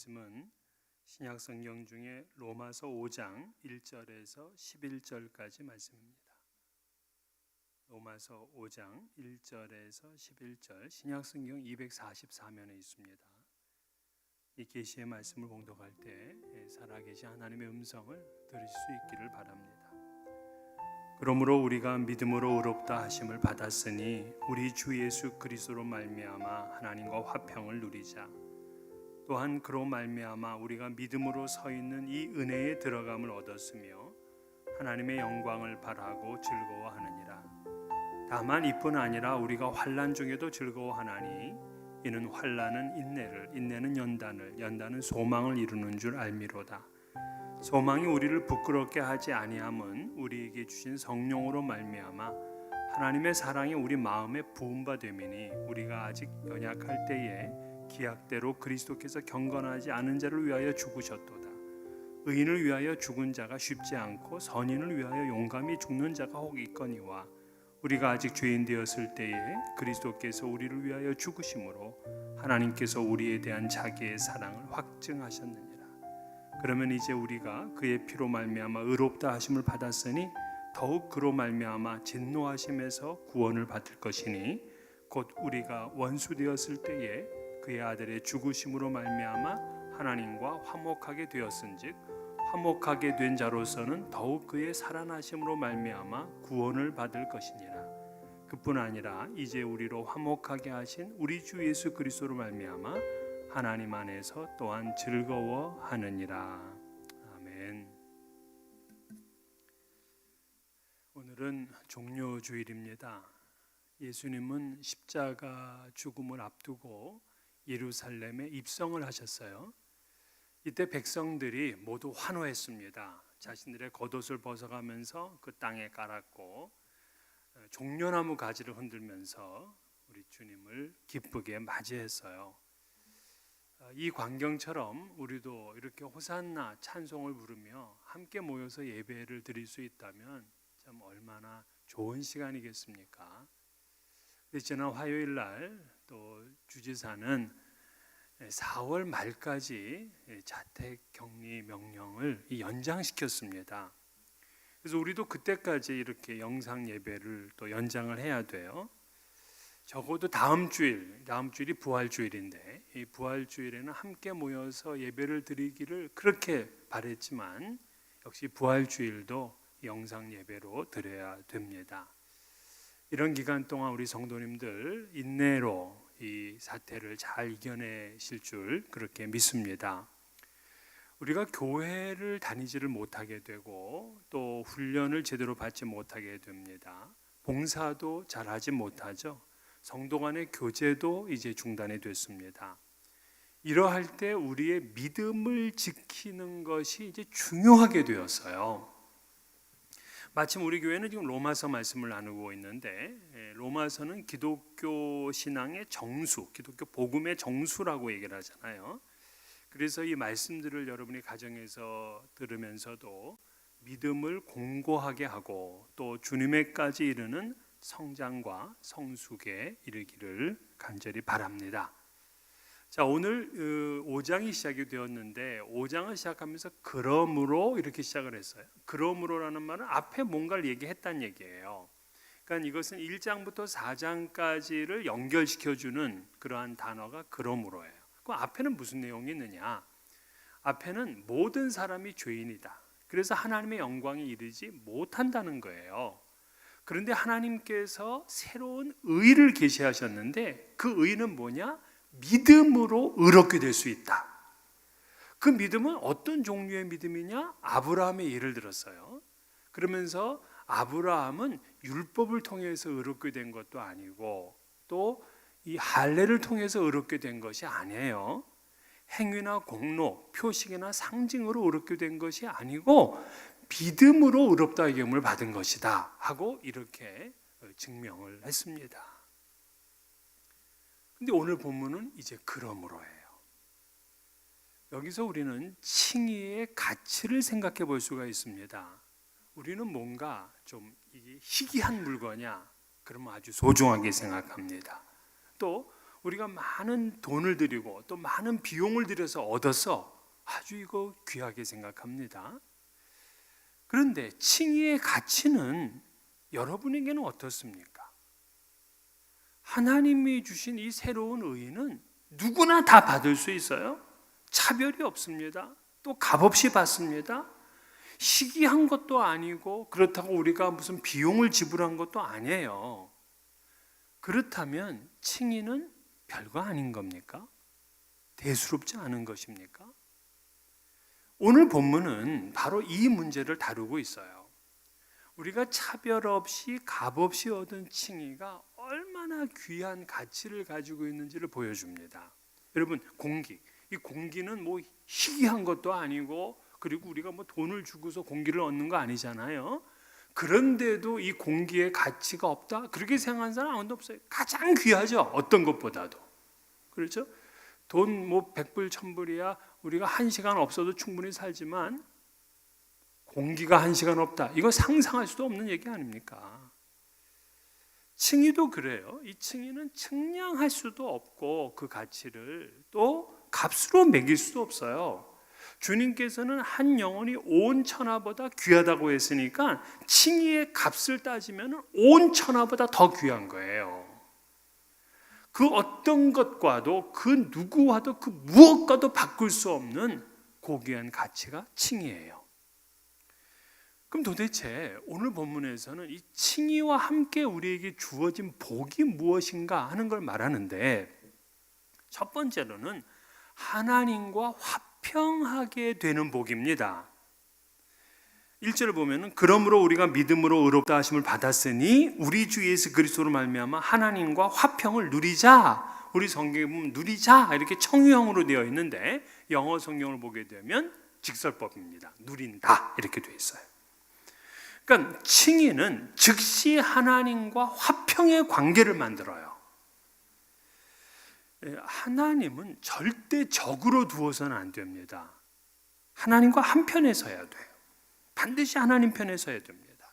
말씀은 신약 성경 중에 로마서 5장 1절에서 11절까지 말씀입니다. 로마서 5장 1절에서 11절 신약 성경 244면에 있습니다. 이 계시의 말씀을 봉독할 때 살아계신 하나님의 음성을 들으실 수 있기를 바랍니다. 그러므로 우리가 믿음으로 의롭다 하심을 받았으니 우리 주 예수 그리스도로 말미암아 하나님과 화평을 누리자. 또한 그로 말미암아 우리가 믿음으로 서 있는 이 은혜에 들어감을 얻었으며 하나님의 영광을 바라고 즐거워하느니라. 다만 이뿐 아니라 우리가 환난 중에도 즐거워하나니 이는 환난은 인내를 인내는 연단을 연단은 소망을 이루는 줄 알미로다. 소망이 우리를 부끄럽게 하지 아니함은 우리에게 주신 성령으로 말미암아 하나님의 사랑이 우리 마음에 부음바 되미니 우리가 아직 연약할 때에 기약대로 그리스도께서 경건하지 않은 자를 위하여 죽으셨도다. 의인을 위하여 죽은 자가 쉽지 않고 선인을 위하여 용감히 죽는 자가 혹 있거니와 우리가 아직 죄인 되었을 때에 그리스도께서 우리를 위하여 죽으심으로 하나님께서 우리에 대한 자기의 사랑을 확증하셨느니라. 그러면 이제 우리가 그의 피로 말미암아 의롭다 하심을 받았으니 더욱 그로 말미암아 진노하심에서 구원을 받을 것이니 곧 우리가 원수 되었을 때에 그의 아들의 죽으심으로 말미암아 하나님과 화목하게 되었은즉 화목하게 된 자로서는 더욱 그의 살아나심으로 말미암아 구원을 받을 것이니라. 그뿐 아니라 이제 우리로 화목하게 하신 우리 주 예수 그리스도로 말미암아 하나님 안에서 또한 즐거워하느니라. 아멘. 오늘은 종료 주일입니다. 예수님은 십자가 죽음을 앞두고 예루살렘에 입성을 하셨어요. 이때 백성들이 모두 환호했습니다. 자신들의 겉옷을 벗어가면서 그 땅에 깔았고 종려나무 가지를 흔들면서 우리 주님을 기쁘게 맞이했어요. 이 광경처럼 우리도 이렇게 호산나 찬송을 부르며 함께 모여서 예배를 드릴 수 있다면 참 얼마나 좋은 시간이겠습니까? 지난 화요일 날 또 주지사는 4월 말까지 자택 격리 명령을 연장시켰습니다. 그래서 우리도 그때까지 이렇게 영상 예배를 또 연장을 해야 돼요. 적어도 다음 주일, 다음 주일이 부활 주일인데 이 부활 주일에는 함께 모여서 예배를 드리기를 그렇게 바랬지만 역시 부활 주일도 영상 예배로 드려야 됩니다. 이런 기간 동안 우리 성도님들 인내로 이 사태를 잘 이겨내실 줄 그렇게 믿습니다. 우리가 교회를 다니지를 못하게 되고 또 훈련을 제대로 받지 못하게 됩니다. 봉사도 잘 하지 못하죠. 성도 간의 교제도 이제 중단이 됐습니다. 이러할 때 우리의 믿음을 지키는 것이 이제 중요하게 되었어요. 마침 우리 교회는 지금 로마서 말씀을 나누고 있는데 예, 로마서는 기독교 신앙의 정수, 기독교 복음의 정수라고 얘기를 하잖아요. 그래서 이 말씀들을 여러분이 가정에서 들으면서도 믿음을 공고하게 하고 또 주님에까지 이르는 성장과 성숙에 이르기를 간절히 바랍니다. 자 오늘 5장이 그 시작이 되었는데 5장을 시작하면서 그러므로 이렇게 시작을 했어요. 그러므로라는 말은 앞에 뭔가를 얘기했다는 얘기예요. 그러니까 이것은 1장부터 4장까지를 연결시켜 주는 그러한 단어가 그러므로예요. 그 앞에는 무슨 내용이 있느냐? 앞에는 모든 사람이 죄인이다. 그래서 하나님의 영광에 이르지 못한다는 거예요. 그런데 하나님께서 새로운 의를 계시하셨는데 그 의는 뭐냐? 믿음으로 의롭게 될 수 있다. 그 믿음은 어떤 종류의 믿음이냐? 아브라함의 예를 들었어요. 그러면서 아브라함은 율법을 통해서 의롭게 된 것도 아니고 또 이 할례를 통해서 의롭게 된 것이 아니에요. 행위나 공로, 표식이나 상징으로 의롭게 된 것이 아니고 믿음으로 의롭다 이름을 받은 것이다 하고 이렇게 증명을 했습니다. 근데 오늘 본문은 이제 그러므로예요. 여기서 우리는 칭의의 가치를 생각해 볼 수가 있습니다. 우리는 뭔가 좀 이게 희귀한 물건이야. 그러면 아주 소중하게 생각합니다. 또 우리가 많은 돈을 들이고 또 많은 비용을 들여서 얻어서 아주 이거 귀하게 생각합니다. 그런데 칭의의 가치는 여러분에게는 어떻습니까? 하나님이 주신 이 새로운 의는 누구나 다 받을 수 있어요. 차별이 없습니다. 또 값없이 받습니다. 시기한 것도 아니고 그렇다고 우리가 무슨 비용을 지불한 것도 아니에요. 그렇다면 칭의는 별거 아닌 겁니까? 대수롭지 않은 것입니까? 오늘 본문은 바로 이 문제를 다루고 있어요. 우리가 차별 없이 값 없이 얻은 칭의가 귀한 가치를 가지고 있는지를 보여줍니다. 여러분 공기, 이 공기는 뭐 희귀한 것도 아니고 그리고 우리가 뭐 돈을 주고서 공기를 얻는 거 아니잖아요. 그런데도 이 공기의 가치가 없다? 그렇게 생각하는 사람 아무도 없어요. 가장 귀하죠. 어떤 것보다도. 그렇죠? 돈 뭐 백불 천불이야 우리가 한 시간 없어도 충분히 살지만 공기가 한 시간 없다. 이거 상상할 수도 없는 얘기 아닙니까? 칭의도 그래요. 이 칭의는 측량할 수도 없고 그 가치를 또 값으로 매길 수도 없어요. 주님께서는 한 영혼이 온 천하보다 귀하다고 했으니까 칭의의 값을 따지면 온 천하보다 더 귀한 거예요. 그 어떤 것과도 그 누구와도 그 무엇과도 바꿀 수 없는 고귀한 가치가 칭의예요. 그럼 도대체 오늘 본문에서는 이 칭의와 함께 우리에게 주어진 복이 무엇인가 하는 걸 말하는데 첫 번째로는 하나님과 화평하게 되는 복입니다. 1절을 보면은 그러므로 우리가 믿음으로 의롭다 하심을 받았으니 우리 주 예수 그리스도로 말미암아 하나님과 화평을 누리자. 우리 성경에 보면 누리자 이렇게 청유형으로 되어 있는데 영어 성경을 보게 되면 직설법입니다. 누린다 이렇게 되어 있어요. 그러니까 칭의는 즉시 하나님과 화평의 관계를 만들어요. 예, 하나님은 절대 적으로 두어서는 안 됩니다. 하나님과 한편에 서야 돼요. 반드시 하나님 편에 서야 됩니다.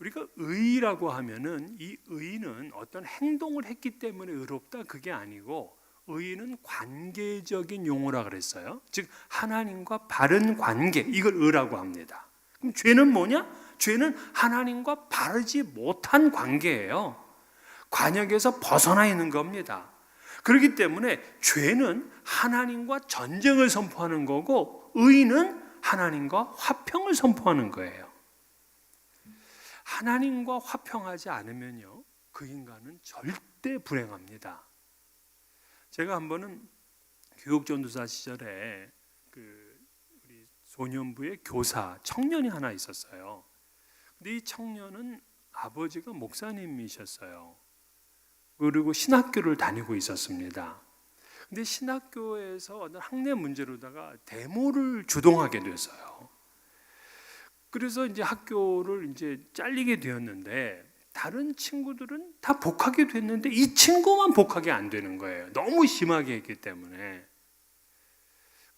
우리가 의라고 하면은 이 의는 어떤 행동을 했기 때문에 의롭다 그게 아니고 의는 관계적인 용어라 그랬어요. 즉 하나님과 바른 관계 이걸 의라고 합니다. 그럼 죄는 뭐냐? 죄는 하나님과 바르지 못한 관계예요. 관역에서 벗어나 있는 겁니다. 그렇기 때문에 죄는 하나님과 전쟁을 선포하는 거고 의는 하나님과 화평을 선포하는 거예요. 하나님과 화평하지 않으면요, 그 인간은 절대 불행합니다. 제가 한 번은 교육전도사 시절에 그 소년부의 교사 청년이 하나 있었어요. 근데 이 청년은 아버지가 목사님이셨어요. 그리고 신학교를 다니고 있었습니다. 근데 신학교에서 어느 학내 문제로다가 데모를 주동하게 됐어요. 그래서 이제 학교를 이제 잘리게 되었는데 다른 친구들은 다 복하게 됐는데 이 친구만 복하게 안 되는 거예요. 너무 심하게 했기 때문에.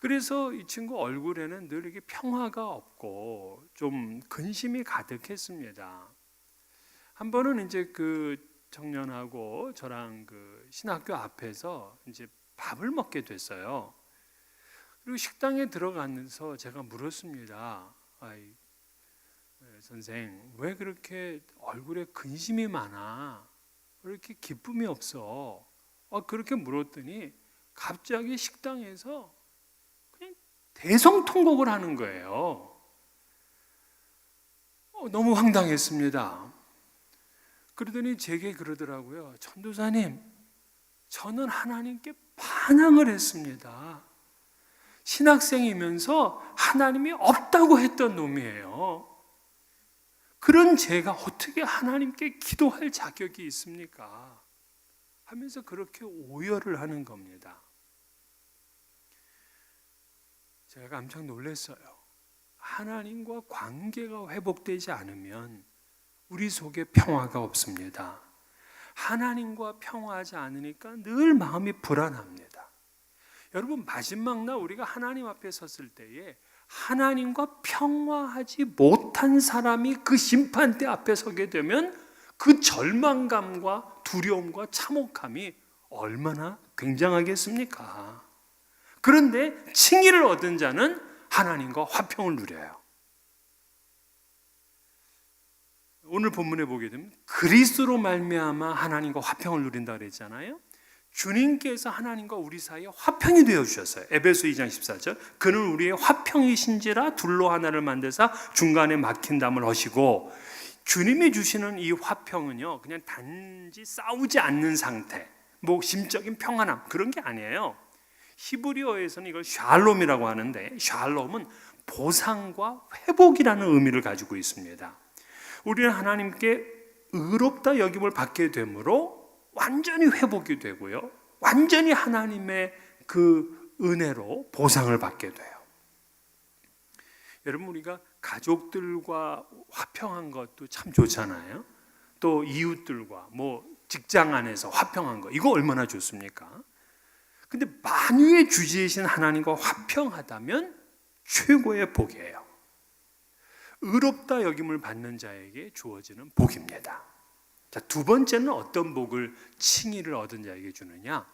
그래서 이 친구 얼굴에는 늘 이게 평화가 없고 좀 근심이 가득했습니다. 한 번은 이제 그 청년하고 저랑 그 신학교 앞에서 이제 밥을 먹게 됐어요. 그리고 식당에 들어가면서 제가 물었습니다. 아이, 선생, 왜 그렇게 얼굴에 근심이 많아? 왜 이렇게 기쁨이 없어? 어, 그렇게 물었더니 갑자기 식당에서 대성통곡을 하는 거예요. 어, 너무 황당했습니다. 그러더니 제게 그러더라고요. 전도사님, 저는 하나님께 반항을 했습니다. 신학생이면서 하나님이 없다고 했던 놈이에요. 그런 제가 어떻게 하나님께 기도할 자격이 있습니까? 하면서 그렇게 오열을 하는 겁니다. 제가 깜짝 놀랐어요. 하나님과 관계가 회복되지 않으면 우리 속에 평화가 없습니다. 하나님과 평화하지 않으니까 늘 마음이 불안합니다. 여러분 마지막 날 우리가 하나님 앞에 섰을 때에 하나님과 평화하지 못한 사람이 그 심판대 앞에 서게 되면 그 절망감과 두려움과 참혹함이 얼마나 굉장하겠습니까? 그런데 칭의를 얻은 자는 하나님과 화평을 누려요. 오늘 본문에 보게 되면 그리스도로 말미암아 하나님과 화평을 누린다 그랬잖아요. 주님께서 하나님과 우리 사이에 화평이 되어 주셨어요. 에베소 2장 14절. 그는 우리의 화평이신지라 둘로 하나를 만드사 중간에 막힌 담을 하시고 주님이 주시는 이 화평은요. 그냥 단지 싸우지 않는 상태. 뭐 심적인 평안함 그런 게 아니에요. 히브리어에서는 이걸 샬롬이라고 하는데 샬롬은 보상과 회복이라는 의미를 가지고 있습니다. 우리는 하나님께 의롭다 여김을 받게 되므로 완전히 회복이 되고요. 완전히 하나님의 그 은혜로 보상을 받게 돼요. 여러분 우리가 가족들과 화평한 것도 참 좋잖아요. 또 이웃들과 뭐 직장 안에서 화평한 거 이거 얼마나 좋습니까? 근데 만유의 주지이신 하나님과 화평하다면 최고의 복이에요. 의롭다 여김을 받는 자에게 주어지는 복입니다. 자, 두 번째는 어떤 복을 칭의를 얻은 자에게 주느냐?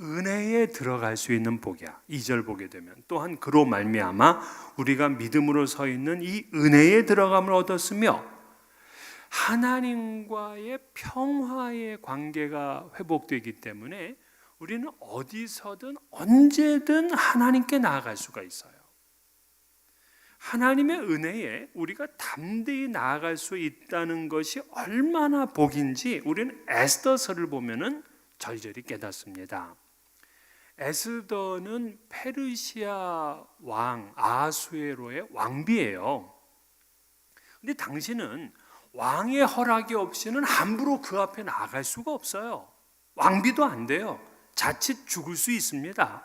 은혜에 들어갈 수 있는 복이야. 2절 보게 되면 또한 그로 말미암아 우리가 믿음으로 서 있는 이 은혜에 들어감을 얻었으며 하나님과의 평화의 관계가 회복되기 때문에 우리는 어디서든 언제든 하나님께 나아갈 수가 있어요. 하나님의 은혜에 우리가 담대히 나아갈 수 있다는 것이 얼마나 복인지 우리는 에스더서를 보면은 절절히 깨닫습니다. 에스더는 페르시아 왕 아수에로의 왕비예요. 근데 당신은 왕의 허락이 없이는 함부로 그 앞에 나아갈 수가 없어요. 왕비도 안 돼요. 자칫 죽을 수 있습니다.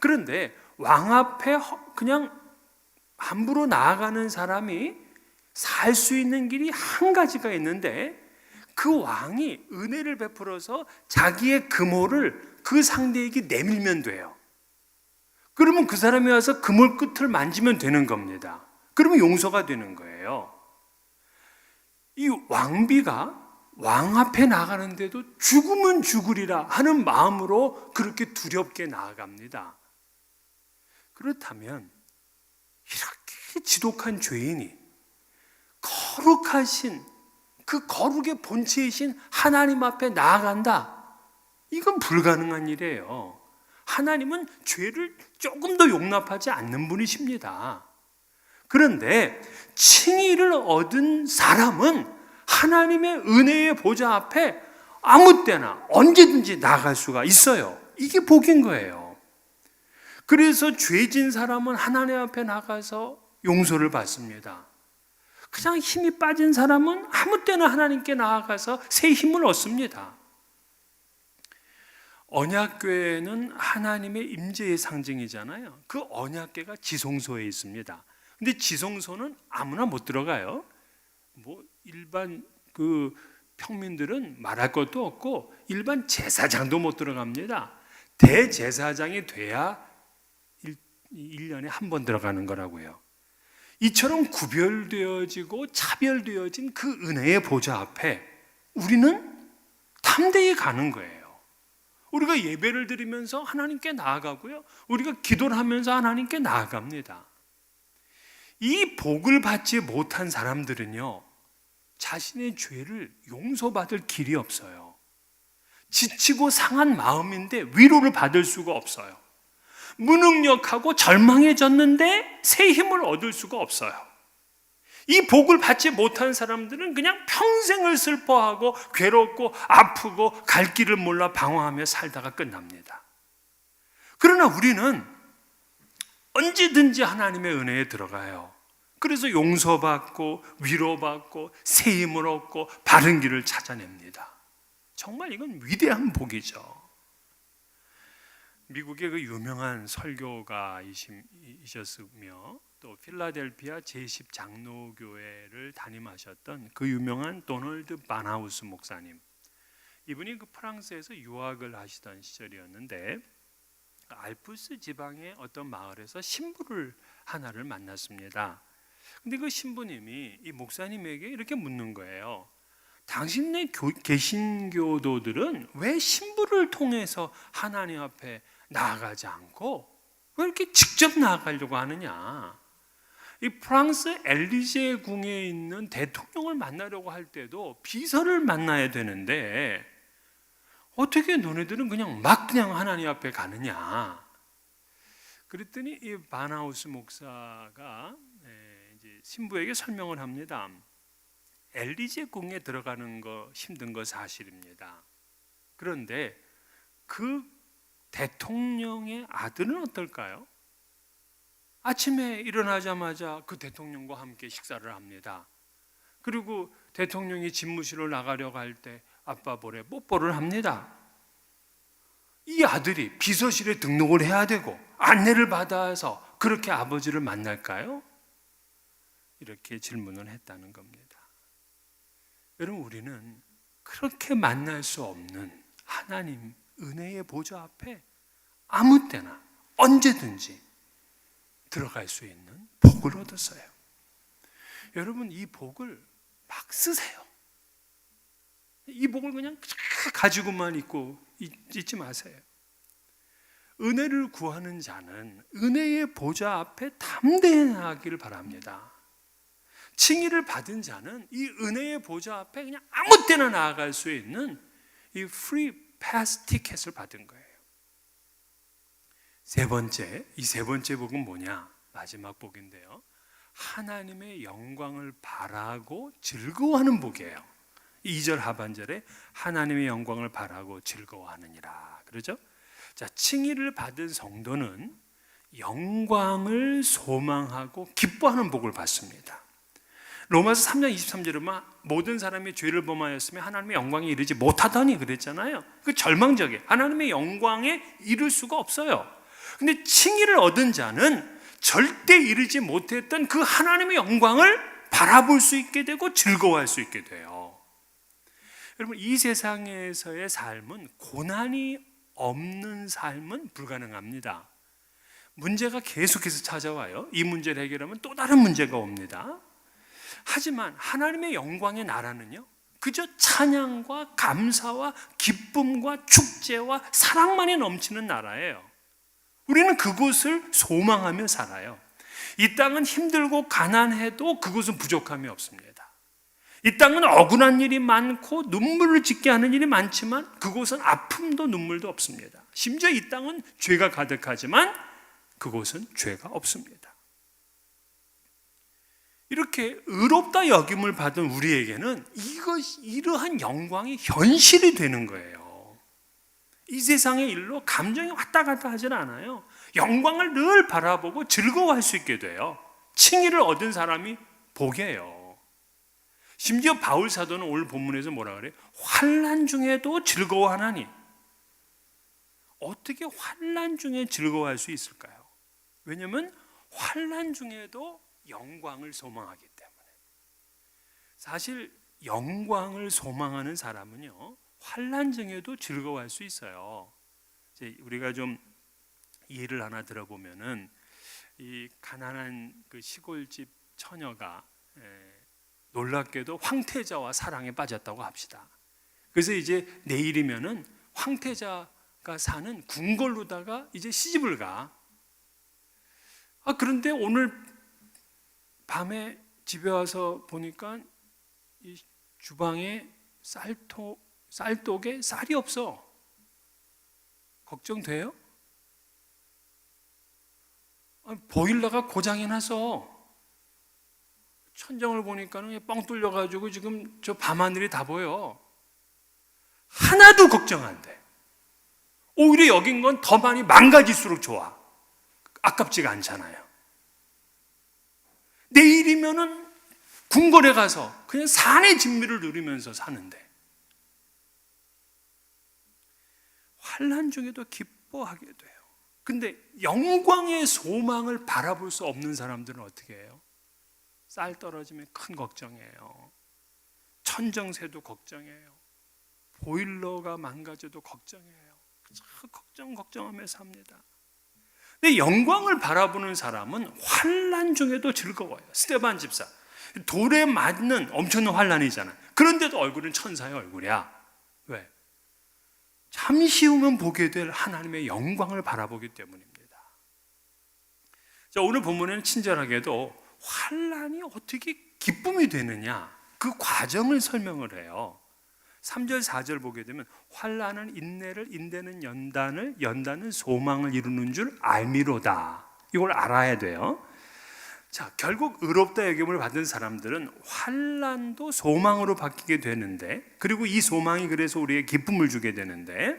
그런데 왕 앞에 그냥 함부로 나아가는 사람이 살 수 있는 길이 한 가지가 있는데 그 왕이 은혜를 베풀어서 자기의 금호를 그 상대에게 내밀면 돼요. 그러면 그 사람이 와서 그물 끝을 만지면 되는 겁니다. 그러면 용서가 되는 거예요. 이 왕비가 왕 앞에 나가는데도 죽으면 죽으리라 하는 마음으로 그렇게 두렵게 나아갑니다. 그렇다면 이렇게 지독한 죄인이 거룩하신 그 거룩의 본체이신 하나님 앞에 나아간다. 이건 불가능한 일이에요. 하나님은 죄를 조금 더 용납하지 않는 분이십니다. 그런데 칭의를 얻은 사람은 하나님의 은혜의 보좌 앞에 아무 때나 언제든지 나갈 수가 있어요. 이게 복인 거예요. 그래서 죄진 사람은 하나님 앞에 나가서 용서를 받습니다. 그냥 힘이 빠진 사람은 아무 때나 하나님께 나아가서 새 힘을 얻습니다. 언약궤는 하나님의 임재의 상징이잖아요. 그 언약궤가 지성소에 있습니다. 근데 지성소는 아무나 못 들어가요. 뭐 일반 그 평민들은 말할 것도 없고 일반 제사장도 못 들어갑니다. 대제사장이 돼야 1, 년에 한 번 들어가는 거라고요. 이처럼 구별되어지고 차별되어진 그 은혜의 보좌 앞에 우리는 탐대히 가는 거예요. 우리가 예배를 드리면서 하나님께 나아가고요. 우리가 기도를 하면서 하나님께 나아갑니다. 이 복을 받지 못한 사람들은요, 자신의 죄를 용서받을 길이 없어요. 지치고 상한 마음인데 위로를 받을 수가 없어요. 무능력하고 절망해졌는데 새 힘을 얻을 수가 없어요. 이 복을 받지 못한 사람들은 그냥 평생을 슬퍼하고 괴롭고 아프고 갈 길을 몰라 방황하며 살다가 끝납니다. 그러나 우리는 언제든지 하나님의 은혜에 들어가요. 그래서 용서받고 위로받고 새 힘을 얻고 바른 길을 찾아냅니다. 정말 이건 위대한 복이죠. 미국의 그 유명한 설교가이셨으며 또 필라델피아 제10 장로교회를 담임하셨던 그 유명한 도널드 바나우스 목사님. 이분이 그 프랑스에서 유학을 하시던 시절이었는데 알프스 지방의 어떤 마을에서 신부를 하나를 만났습니다. 근데 그 신부님이 이 목사님에게 이렇게 묻는 거예요. 당신네 교- 개신교도들은 왜 신부를 통해서 하나님 앞에 나아가지 않고 왜 이렇게 직접 나아가려고 하느냐? 이 프랑스 엘리제 궁에 있는 대통령을 만나려고 할 때도 비서를 만나야 되는데 어떻게 너네들은 그냥 막 그냥 하나님 앞에 가느냐? 그랬더니 이 바나우스 목사가 신부에게 설명을 합니다. 엘리제 궁에 들어가는 거 힘든 거 사실입니다. 그런데 그 대통령의 아들은 어떨까요? 아침에 일어나자마자 그 대통령과 함께 식사를 합니다. 그리고 대통령이 집무실로 나가려고 할 때 아빠 볼에 뽀뽀를 합니다. 이 아들이 비서실에 등록을 해야 되고 안내를 받아서 그렇게 아버지를 만날까요? 이렇게 질문을 했다는 겁니다. 여러분 우리는 그렇게 만날 수 없는 하나님 은혜의 보좌 앞에 아무 때나 언제든지 들어갈 수 있는 복을 얻었어요. 여러분 이 복을 막 쓰세요. 이 복을 그냥 가지고만 있고 있- 있지 마세요. 은혜를 구하는 자는 은혜의 보좌 앞에 담대히 나가기를 바랍니다. 칭의를 받은 자는 이 은혜의 보좌 앞에 그냥 아무 때나 나아갈 수 있는 이 free pass 티켓을 받은 거예요. 세 번째, 이 세 번째 복은 뭐냐? 마지막 복인데요. 하나님의 영광을 바라고 즐거워하는 복이에요. 2절 하반절에 하나님의 영광을 바라고 즐거워하느니라. 그러죠? 자, 칭의를 받은 성도는 영광을 소망하고 기뻐하는 복을 받습니다. 로마서 3장 23절에만 모든 사람이 죄를 범하였으며 하나님의 영광에 이르지 못하다니 그랬잖아요. 그 절망적이에요. 하나님의 영광에 이를 수가 없어요. 근데 칭의를 얻은 자는 절대 이르지 못했던 그 하나님의 영광을 바라볼 수 있게 되고 즐거워할 수 있게 돼요. 여러분 이 세상에서의 삶은 고난이 없는 삶은 불가능합니다. 문제가 계속해서 찾아와요. 이 문제를 해결하면 또 다른 문제가 옵니다. 하지만 하나님의 영광의 나라는요. 그저 찬양과 감사와 기쁨과 축제와 사랑만이 넘치는 나라예요. 우리는 그곳을 소망하며 살아요. 이 땅은 힘들고 가난해도 그곳은 부족함이 없습니다. 이 땅은 억울한 일이 많고 눈물을 짓게 하는 일이 많지만 그곳은 아픔도 눈물도 없습니다. 심지어 이 땅은 죄가 가득하지만 그곳은 죄가 없습니다. 이렇게 의롭다 여김을 받은 우리에게는 이것 이러한 영광이 현실이 되는 거예요. 이 세상의 일로 감정이 왔다 갔다 하질 않아요. 영광을 늘 바라보고 즐거워할 수 있게 돼요. 칭의를 얻은 사람이 복이에요. 심지어 바울 사도는 오늘 본문에서 뭐라 그래요? 환난 중에도 즐거워하나니. 어떻게 환난 중에 즐거워할 수 있을까요? 왜냐하면 환난 중에도 영광을 소망하기 때문에. 사실 영광을 소망하는 사람은요 환난 중에도 즐거워할 수 있어요. 우리가 좀 예를 하나 들어보면은 이 가난한 그 시골집 처녀가 에, 놀랍게도 황태자와 사랑에 빠졌다고 합시다. 그래서 이제 내일이면은 황태자가 사는 궁궐로다가 이제 시집을 가. 아 그런데 오늘 밤에 집에 와서 보니까 이 주방에 쌀토 쌀독에 쌀이 없어. 걱정돼요? 아, 보일러가 고장이 나서 천정을 보니까는 뻥 뚫려가지고 지금 저 밤하늘이 다 보여. 하나도 걱정 안 돼. 오히려 여긴 건 더 많이 망가질수록 좋아. 아깝지가 않잖아요. 내일이면은 궁궐에 가서 그냥 산의 진미를 누리면서 사는데 환란 중에도 기뻐하게 돼요. 근데 영광의 소망을 바라볼 수 없는 사람들은 어떻게 해요? 쌀 떨어지면 큰 걱정이에요. 천정세도 걱정이에요. 보일러가 망가져도 걱정이에요. 참 걱정 걱정하며 삽니다. 근데 영광을 바라보는 사람은 환란 중에도 즐거워요. 스테반 집사 돌에 맞는 엄청난 환란이잖아요. 그 그런데도 얼굴은 천사의 얼굴이야. 왜? 잠시 후면 보게 될 하나님의 영광을 바라보기 때문입니다. 자, 오늘 본문에는 친절하게도 환란이 어떻게 기쁨이 되느냐 그 과정을 설명을 해요. 3절 4절 보게 되면 환란은 인내를 인내는 연단을 연단은 소망을 이루는 줄 알미로다. 이걸 알아야 돼요. 자, 결국 의롭다 여김을 받은 사람들은 환란도 소망으로 바뀌게 되는데 그리고 이 소망이 그래서 우리에게 기쁨을 주게 되는데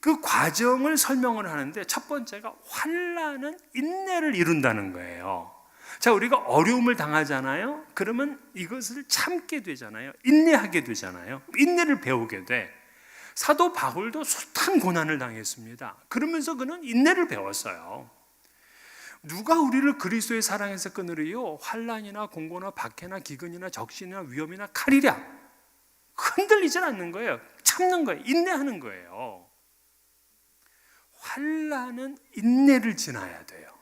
그 과정을 설명을 하는데 첫 번째가 환란은 인내를 이룬다는 거예요. 자, 우리가 어려움을 당하잖아요. 그러면 이것을 참게 되잖아요. 인내하게 되잖아요. 인내를 배우게 돼. 사도 바울도 숱한 고난을 당했습니다. 그러면서 그는 인내를 배웠어요. 누가 우리를 그리스도의 사랑에서 끊으리요? 환란이나 공고나 박해나 기근이나 적신이나 위험이나 칼이랴. 흔들리질 않는 거예요. 참는 거예요. 인내하는 거예요. 환란은 인내를 지나야 돼요.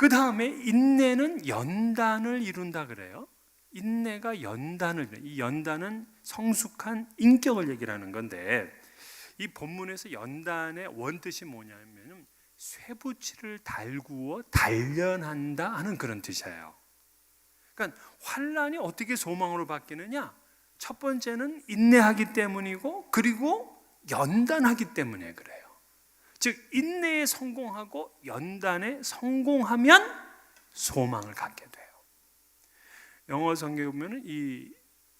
그 다음에 인내는 연단을 이룬다 그래요. 인내가 연단을 이 연단은 성숙한 인격을 얘기하는 건데 이 본문에서 연단의 원뜻이 뭐냐면은 쇠붙이를 달구어 단련한다 하는 그런 뜻이에요. 그러니까 환란이 어떻게 소망으로 바뀌느냐? 첫 번째는 인내하기 때문이고 그리고 연단하기 때문에 그래요. 즉 인내에 성공하고 연단에 성공하면 소망을 갖게 돼요. 영어 성경에 보면은 이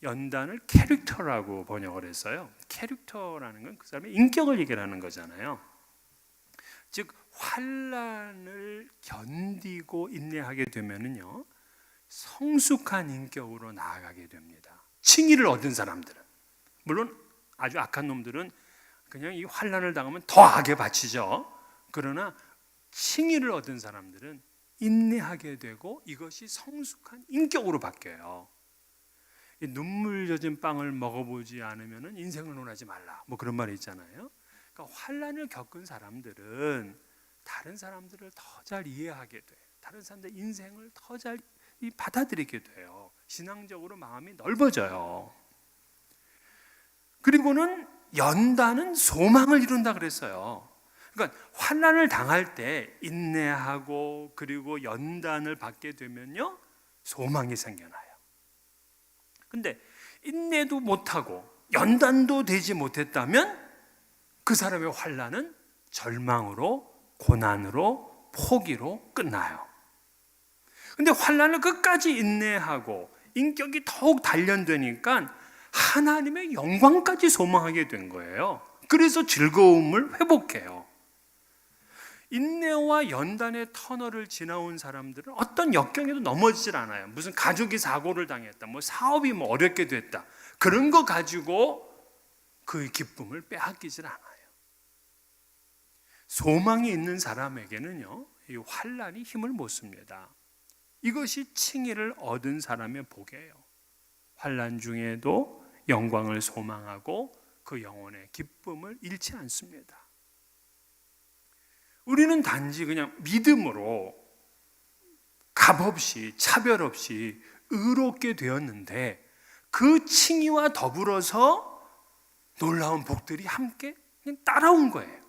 연단을 캐릭터라고 번역을 했어요. 캐릭터라는 건 그 사람의 인격을 얘기하는 거잖아요. 즉 환란을 견디고 인내하게 되면은요 성숙한 인격으로 나아가게 됩니다. 칭의를 얻은 사람들은 물론 아주 악한 놈들은 그냥 이 환란을 당하면 더 악에 바치죠. 그러나 칭의를 얻은 사람들은 인내하게 되고 이것이 성숙한 인격으로 바뀌어요. 눈물 젖은 빵을 먹어보지 않으면 인생을 논하지 말라. 뭐 그런 말이 있잖아요. 그러니까 환란을 겪은 사람들은 다른 사람들을 더 잘 이해하게 돼. 다른 사람들 인생을 더 잘 받아들이게 돼요. 신앙적으로 마음이 넓어져요. 그리고는 연단은 소망을 이룬다 그랬어요. 그러니까 환란을 당할 때 인내하고 그리고 연단을 받게 되면요 소망이 생겨나요. 근데 인내도 못하고 연단도 되지 못했다면 그 사람의 환란은 절망으로 고난으로 포기로 끝나요. 근데 환란을 끝까지 인내하고 인격이 더욱 단련되니까 하나님의 영광까지 소망하게 된 거예요. 그래서 즐거움을 회복해요. 인내와 연단의 터널을 지나온 사람들은 어떤 역경에도 넘어지질 않아요. 무슨 가족이 사고를 당했다, 뭐 사업이 뭐 어렵게 됐다. 그런 거 가지고 그 기쁨을 빼앗기질 않아요. 소망이 있는 사람에게는요, 이 환란이 힘을 못 씁니다. 이것이 칭의를 얻은 사람의 복이에요. 환란 중에도 영광을 소망하고 그 영혼의 기쁨을 잃지 않습니다. 우리는 단지 그냥 믿음으로 값 없이 차별 없이 의롭게 되었는데 그 칭의와 더불어서 놀라운 복들이 함께 따라온 거예요.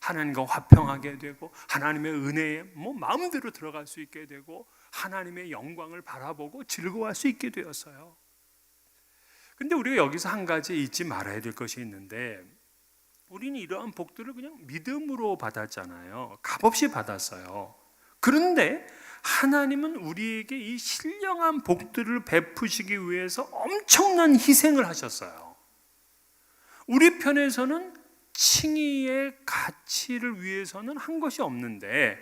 하나님과 화평하게 되고 하나님의 은혜에 뭐 마음대로 들어갈 수 있게 되고 하나님의 영광을 바라보고 즐거워할 수 있게 되었어요. 근데 우리가 여기서 한 가지 잊지 말아야 될 것이 있는데 우리는 이러한 복들을 그냥 믿음으로 받았잖아요. 값없이 받았어요. 그런데 하나님은 우리에게 이 신령한 복들을 베푸시기 위해서 엄청난 희생을 하셨어요. 우리 편에서는 칭의의 가치를 위해서는 한 것이 없는데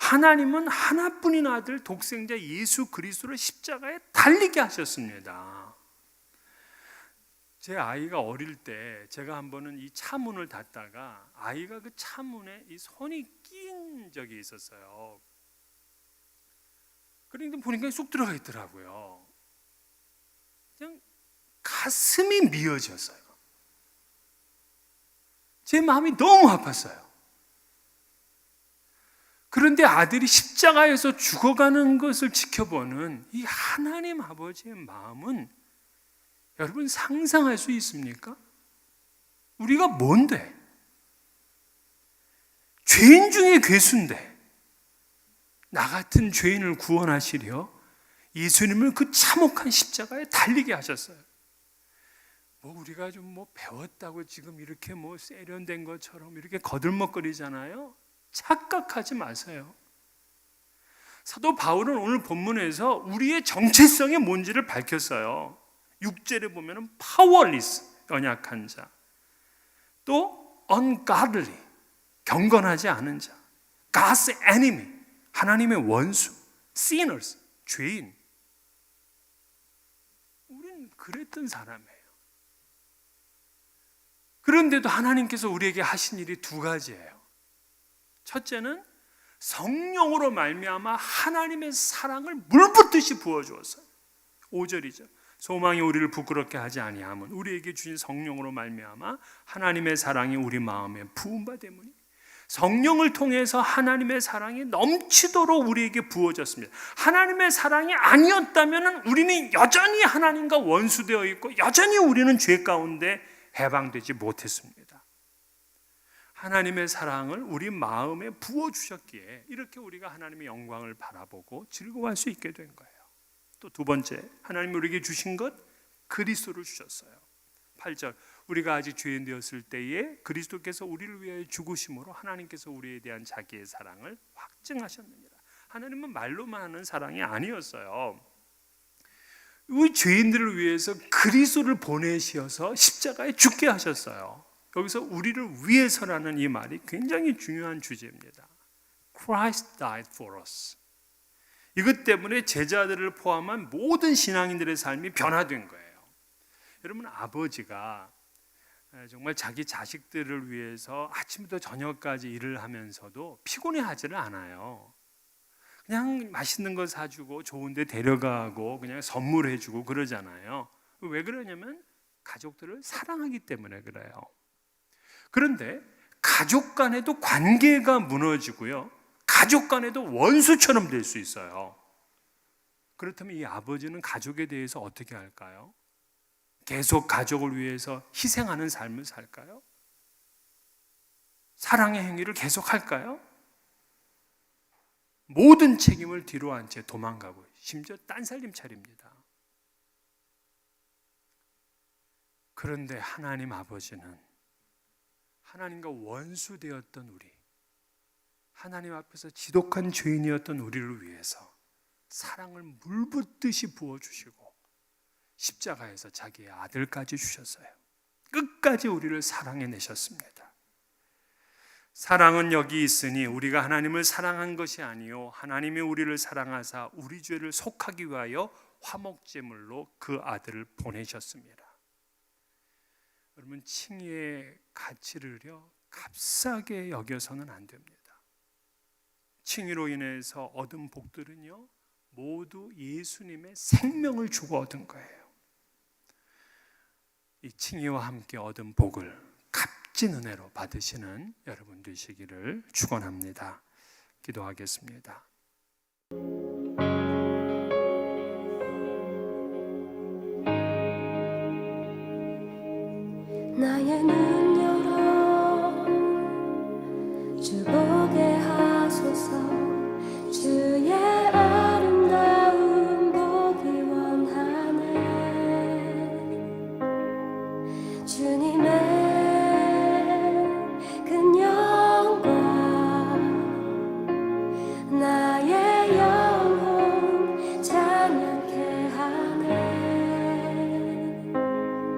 하나님은 하나뿐인 아들 독생자 예수 그리스도를 십자가에 달리게 하셨습니다. 제 아이가 어릴 때 제가 한 번은 이 차문을 닫다가 아이가 그 차문에 이 손이 낀 적이 있었어요. 그러니까 보니까 쑥 들어가 있더라고요. 그냥 가슴이 미어졌어요. 제 마음이 너무 아팠어요. 그런데 아들이 십자가에서 죽어가는 것을 지켜보는 이 하나님 아버지의 마음은 여러분 상상할 수 있습니까? 우리가 뭔데? 죄인 중에 괴수인데 나 같은 죄인을 구원하시려 예수님을 그 참혹한 십자가에 달리게 하셨어요. 뭐 우리가 좀 뭐 배웠다고 지금 이렇게 뭐 세련된 것처럼 이렇게 거들먹거리잖아요. 착각하지 마세요. 사도 바울은 오늘 본문에서 우리의 정체성이 뭔지를 밝혔어요. 6절에 보면은 powerless 연약한 자. 또 ungodly 경건하지 않은 자. God's enemy 하나님의 원수. sinners 죄인. 우린 그랬던 사람이에요. 그런데도 하나님께서 우리에게 하신 일이 두 가지예요. 첫째는 성령으로 말미암아 하나님의 사랑을 물붓듯이 부어 주었어요. 5절이죠. 소망이 우리를 부끄럽게 하지 아니함은 우리에게 주신 성령으로 말미암아 하나님의 사랑이 우리 마음에 부은 바 때문이 성령을 통해서 하나님의 사랑이 넘치도록 우리에게 부어졌습니다. 하나님의 사랑이 아니었다면 우리는 여전히 하나님과 원수되어 있고 여전히 우리는 죄 가운데 해방되지 못했습니다. 하나님의 사랑을 우리 마음에 부어 주셨기에 이렇게 우리가 하나님의 영광을 바라보고 즐거워할 수 있게 된 거예요. 또 두 번째, 하나님이 우리에게 주신 것 그리스도를 주셨어요. 8절 우리가 아직 죄인 되었을 때에 그리스도께서 우리를 위하여 죽으심으로 하나님께서 우리에 대한 자기의 사랑을 확증하셨느니라. 하나님은 말로만 하는 사랑이 아니었어요. 우리 죄인들을 위해서 그리스도를 보내셔서 십자가에 죽게 하셨어요. 여기서 우리를 위해서라는 이 말이 굉장히 중요한 주제입니다. Christ died for us. 이것 때문에 제자들을 포함한 모든 신앙인들의 삶이 변화된 거예요. 여러분 아버지가 정말 자기 자식들을 위해서 아침부터 저녁까지 일을 하면서도 피곤해 하지를 않아요. 그냥 맛있는 거 사주고 좋은데 데려가고 그냥 선물해주고 그러잖아요. 왜 그러냐면 가족들을 사랑하기 때문에 그래요. 그런데 가족 간에도 관계가 무너지고요. 가족 간에도 원수처럼 될 수 있어요. 그렇다면 이 아버지는 가족에 대해서 어떻게 할까요? 계속 가족을 위해서 희생하는 삶을 살까요? 사랑의 행위를 계속 할까요? 모든 책임을 뒤로 한 채 도망가고 심지어 딴살림 차립니다. 그런데 하나님 아버지는 하나님과 원수 되었던 우리, 하나님 앞에서 지독한 죄인이었던 우리를 위해서 사랑을 물붓듯이 부어주시고 십자가에서 자기의 아들까지 주셨어요. 끝까지 우리를 사랑해 내셨습니다. 사랑은 여기 있으니 우리가 하나님을 사랑한 것이 아니요 하나님이 우리를 사랑하사 우리 죄를 속하기 위하여 화목제물로 그 아들을 보내셨습니다. 여러분 칭의의 가치를요 값싸게 여겨서는 안 됩니다. 칭의로 인해서 얻은 복들은요 모두 예수님의 생명을 주고 얻은 거예요. 이 칭의와 함께 얻은 복을 값진 은혜로 받으시는 여러분 되시기를 축원합니다. 기도하겠습니다. 나의 눈